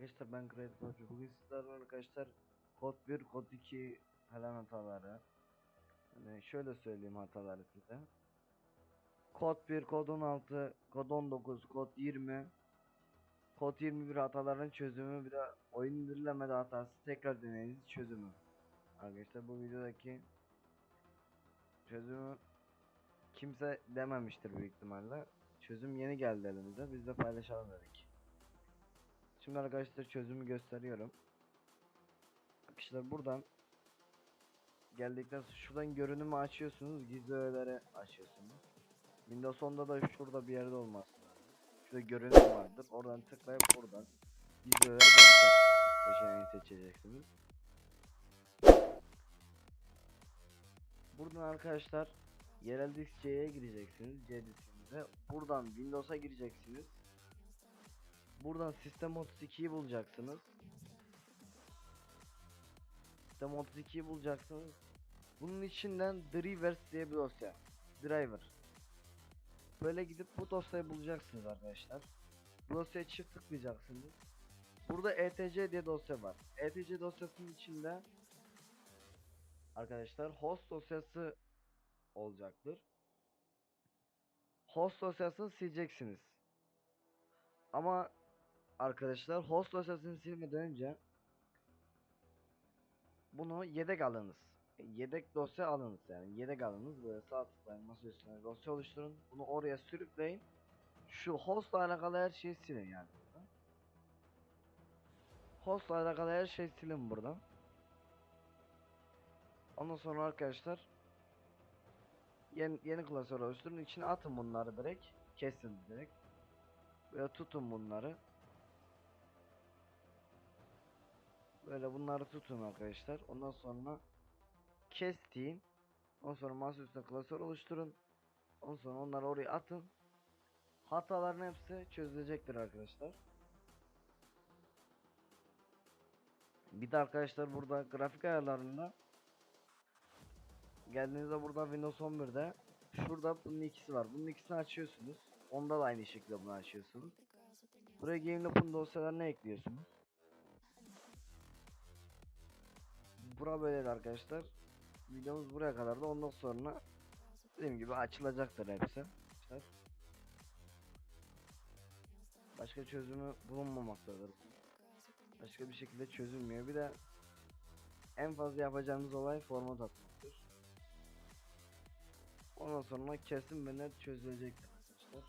ben Great Coach. Bugün sizlerle arkadaşlar kod 1, kod 2 falan hataları. Yani şöyle söyleyeyim hataları size. Kod 1, kod 16, kod 19, kod 20, kod 21 hataların çözümü bir de oyun indirilemedi hatası tekrar deneyiniz çözümü. Arkadaşlar bu videodaki çözümü kimse dememiştir büyük ihtimalle. Çözüm yeni geldi elimize. Biz de paylaşalım dedik. Şimdi arkadaşlar çözümü gösteriyorum. Arkadaşlar buradan geldikten sonra şuradan görünümü açıyorsunuz. Gizli öğeleri açıyorsunuz. Windows 10'da da şurada bir yerde lazım. Şurada görünüm vardır. Oradan tıklayıp buradan gizli öğeleri bulacak. Seçeneği seçeceksiniz. Buradan arkadaşlar yerel disk C'ye gireceksiniz. C diskinize. Buradan Windows'a gireceksiniz. Buradan System 32'yi bulacaksınız. System 32'yi bulacaksınız. Bunun içinden drivers diye bir dosya. Driver. Böyle gidip bu dosyayı bulacaksınız arkadaşlar. Bu dosyaya çift tıklayacaksınız. Burada etc diye dosya var. etc dosyasının içinde arkadaşlar host dosyası olacaktır. Host dosyasını sileceksiniz. Ama arkadaşlar host dosyasını silmeden önce bunu yedek alınız. E, Yedek dosya alınız yani yedek alınız böyle sağ tıklayın masa üstüne dosya oluşturun. Bunu oraya sürükleyin. Şu hostla alakalı her şeyi silin yani. Hostla alakalı her şeyi silin buradan. Ondan sonra arkadaşlar yeni, yeni klasör oluşturun. içine atın bunları direkt. Kesin direkt. Böyle tutun bunları. Böyle bunları tutun arkadaşlar. Ondan sonra kestiğin. Ondan sonra masa üstüne klasör oluşturun. Ondan sonra onları oraya atın. Hataların hepsi çözülecektir arkadaşlar. Bir de arkadaşlar burada grafik ayarlarında geldiğinizde burada Windows 11'de şurada bunun ikisi var. Bunun ikisini açıyorsunuz. Onda da aynı şekilde bunu açıyorsunuz. Buraya GameLoop'un dosyalarını ekliyorsunuz. Bura böyle arkadaşlar. Videomuz buraya kadar da ondan sonra dediğim gibi açılacaktır hepsi. Başka çözümü bulunmamaktadır. Başka bir şekilde çözülmüyor. Bir de en fazla yapacağımız olay format atmaktır. Ondan sonra kesin ve net çözülecektir arkadaşlar.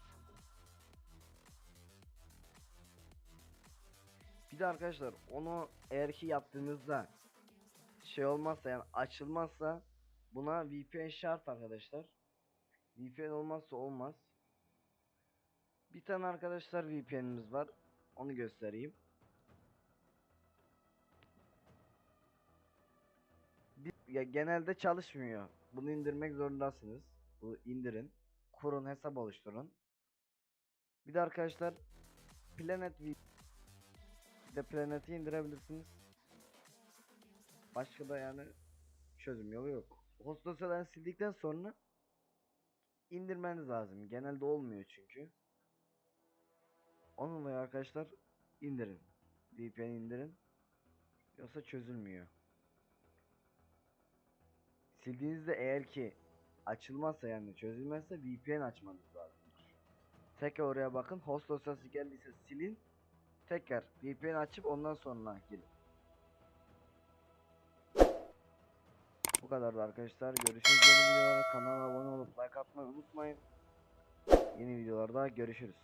Bir de arkadaşlar onu eğer ki yaptığınızda şey olmazsa yani açılmazsa buna VPN şart arkadaşlar. VPN olmazsa olmaz. Bir tane arkadaşlar VPN'imiz var. Onu göstereyim. Bir, ya genelde çalışmıyor. Bunu indirmek zorundasınız. Bunu indirin. Kurun hesap oluşturun. Bir de arkadaşlar Planet V de Planet'i indirebilirsiniz. Başka da yani çözüm yolu yok. Host dosyalarını sildikten sonra indirmeniz lazım. Genelde olmuyor çünkü. Onun dolayı arkadaşlar indirin. VPN indirin. Yoksa çözülmüyor. Sildiğinizde eğer ki açılmazsa yani çözülmezse VPN açmanız lazım. Tekrar oraya bakın. Host dosyası geldiyse silin. Tekrar VPN açıp ondan sonra girin. Bu kadar arkadaşlar. Görüşürüz yeni videolarda. Kanala abone olup like atmayı unutmayın. Yeni videolarda görüşürüz.